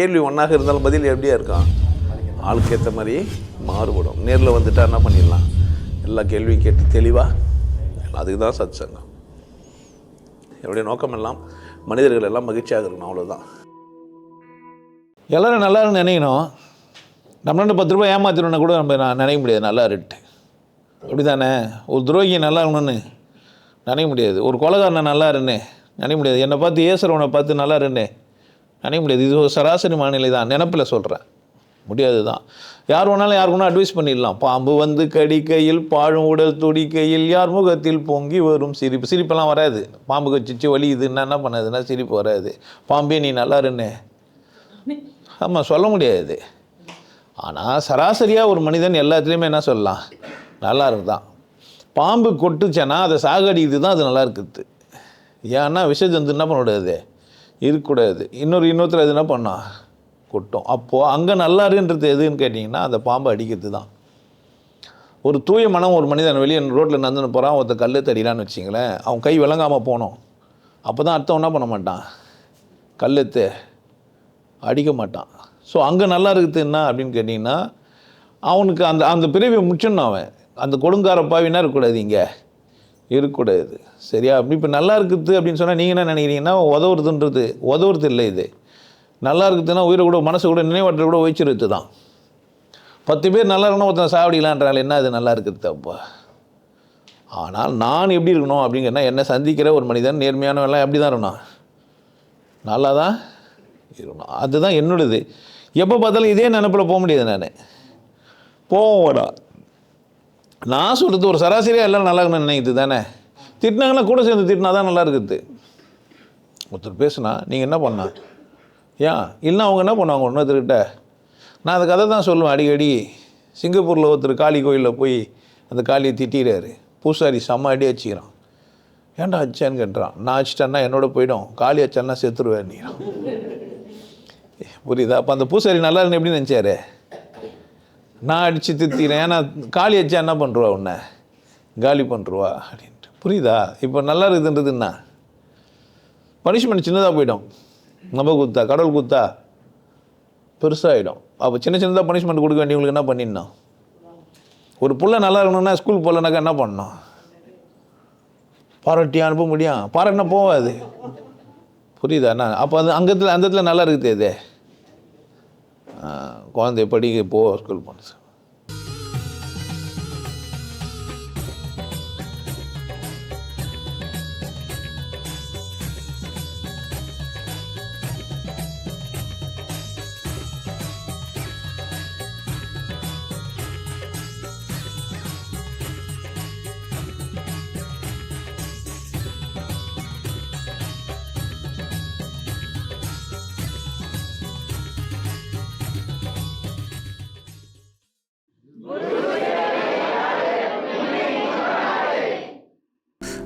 கேள்வி ஒன்றாக இருந்தாலும் பதில் எப்படியா இருக்கான் ஆளுக்கு ஏற்ற மாதிரி மாறுபடும். நேரில் வந்துட்டா என்ன பண்ணிடலாம்? எல்லா கேள்வியும் கேட்டு தெளிவாக அதுக்கு தான் சத் சங்கம் என்னுடைய நோக்கம் எல்லாம் மனிதர்கள் எல்லாம் மகிழ்ச்சியாக இருக்கணும் அவ்வளோதான் எல்லோரும் நல்லா இருக்குன்னு நினைக்கணும். நம்மளோட பத்து ரூபாய் ஏமாத்திடணும்னா கூட நம்ம நான் நினைக்க முடியாது. நல்லா இருட்டு அப்படி தானே ஒரு துரோகி நல்லா இருக்கணும்னு நினைக்க முடியாது. ஒரு கொலகாரனை நல்லா இருன்னு நினைக்க முடியாது. என்னை பார்த்து ஏசுறவனை பார்த்து நல்லா இருன்னு நினைக்க முடியாது. இது ஒரு சராசரி மாநிலை தான். நினப்பில் சொல்கிறேன் முடியாது தான் யார் வேணாலும் யாருக்கு வேணால் அட்வைஸ் பண்ணிடலாம். பாம்பு வந்து கடிக்கையில் பாழும் உடல் துடிக்கையில் யார் முகத்தில் பொங்கி வரும் சிரிப்பு. சிரிப்பெல்லாம் வராது. பாம்பு கச்சிச்சு வலி இதுன்னா என்ன பண்ணதுன்னா சிரிப்பு வராது. பாம்பே நீ நல்லா இருன்னு ஆமாம் சொல்ல முடியாது. ஆனால் சராசரியாக ஒரு மனிதன் எல்லாத்துலேயுமே என்ன சொல்லலாம்? நல்லா இருந்தான். பாம்பு கொட்டுச்சேன்னா அதை சாகடிக்குது தான் அது நல்லா இருக்குது. ஏன்னா விஷ என்ன என்ன முடியாது? இருக்கக்கூடாது. இன்னொரு இன்னொருத்தர் அது என்ன பண்ணா? கொட்டும். அப்போது அங்கே நல்லா இருக்குன்றது எதுன்னு கேட்டிங்கன்னா அந்த பாம்பை அடிக்கிறது தான். ஒரு தூய மனம் ஒரு மனிதன் வெளியே ரோட்டில் நடந்துன்னு போகிறான் ஒருத்த கல் தடிலான்னு வச்சிங்களேன் அவன் கை விளங்காமல் போனோம். அப்போ தான் அர்த்தம் என்ன பண்ண மாட்டான்? கல்லெத்து அடிக்க மாட்டான். ஸோ அங்கே நல்லா இருக்குது என்ன அப்படின்னு கேட்டிங்கன்னா அவனுக்கு அந்த அந்த பிறவியை முடிச்சிடணும் அவன். அந்த கொடுங்கார பாவினா இருக்கக்கூடாது இங்கே. இருக்கக்கூடாது. சரியா? அப்படி இப்போ நல்லா இருக்குது அப்படின்னு சொன்னால் நீங்கள் என்ன நினைக்கிறீங்கன்னா உதவுறதுன்றது உதவுறது இல்லை இது. நல்லா இருக்குதுன்னா உயிரை கூட மனசு கூட நினைவாற்றல் கூட வச்சிருது தான் பத்து பேர் நல்லா இருக்கணும் ஒருத்தன் சாவடிக்கலான்றாங்க என்ன அது நல்லா இருக்குது அப்பா? ஆனால் நான் எப்படி இருக்கணும் அப்படிங்கன்னா என்னை சந்திக்கிற ஒரு மனிதன் நேர்மையானவெல்லாம் எப்படி தான் இருக்கணும்? நல்லா தான் இருக்கணும். அதுதான் என்னோடது எப்போ பார்த்தாலும் இதே நினப்பில் போக முடியாது நான். போவோடா நான் சொல்கிறது ஒரு சராசரியாக எல்லாம் நல்லா நினைக்குது தானே? திட்டினாங்கன்னா கூட சேர்ந்து திட்டினா தான் நல்லா இருக்குது ஒருத்தர் பேசுனா நீங்கள் என்ன பண்ணா? ஏன்? இல்லைன்னா அவங்க என்ன பண்ணுவாங்க? இன்னொருத்தர்கிட்ட நான் அந்த கதை தான் சொல்லுவேன் அடிக்கடி. சிங்கப்பூரில் ஒருத்தர் காளி கோயிலில் போய் அந்த காளியை திட்டிடுறாரு. பூசாரி செம்ம அடி வச்சுக்கிறான் ஏன்டா அச்சேன்னு கேட்டுறான். நான் அடிச்சிட்டேன்னா என்னோட போயிடும். காளி அடிச்சான்னா செத்துருவேன் புரியுதா? அப்போ அந்த பூசாரி நல்லா இருந்து எப்படி நினச்சாரு? நான் அடித்து தித்திக்கிறேன் ஏன்னா காளி அடிச்சா என்ன பண்ணுருவா உன்னை? காலி பண்ணுருவா அப்படின்ட்டு. புரியுதா? இப்போ நல்லா இருக்குதுன்றது என்ன? பனிஷ்மெண்ட் சின்னதாக போயிடும். நம்ம குத்தா கடவுள் குத்தா பெருசாகிடும் அப்போ சின்ன சின்னதாக பனிஷ்மெண்ட் கொடுக்க வேண்டியவங்களுக்கு என்ன பண்ணிடணும்? ஒரு புள்ள நல்லா இருக்கணும்னா ஸ்கூல் போகலனாக்கா என்ன பண்ணணும்? பாராட்டி அனுப்ப முடியும். பாராட்டினா போகாது. புரியுதா? என்ன? அப்போ அது அங்கத்தில் அந்த இடத்துல நல்லா இருக்குது இது? குழந்தை படிக்க போ ஸ்கூல் போனது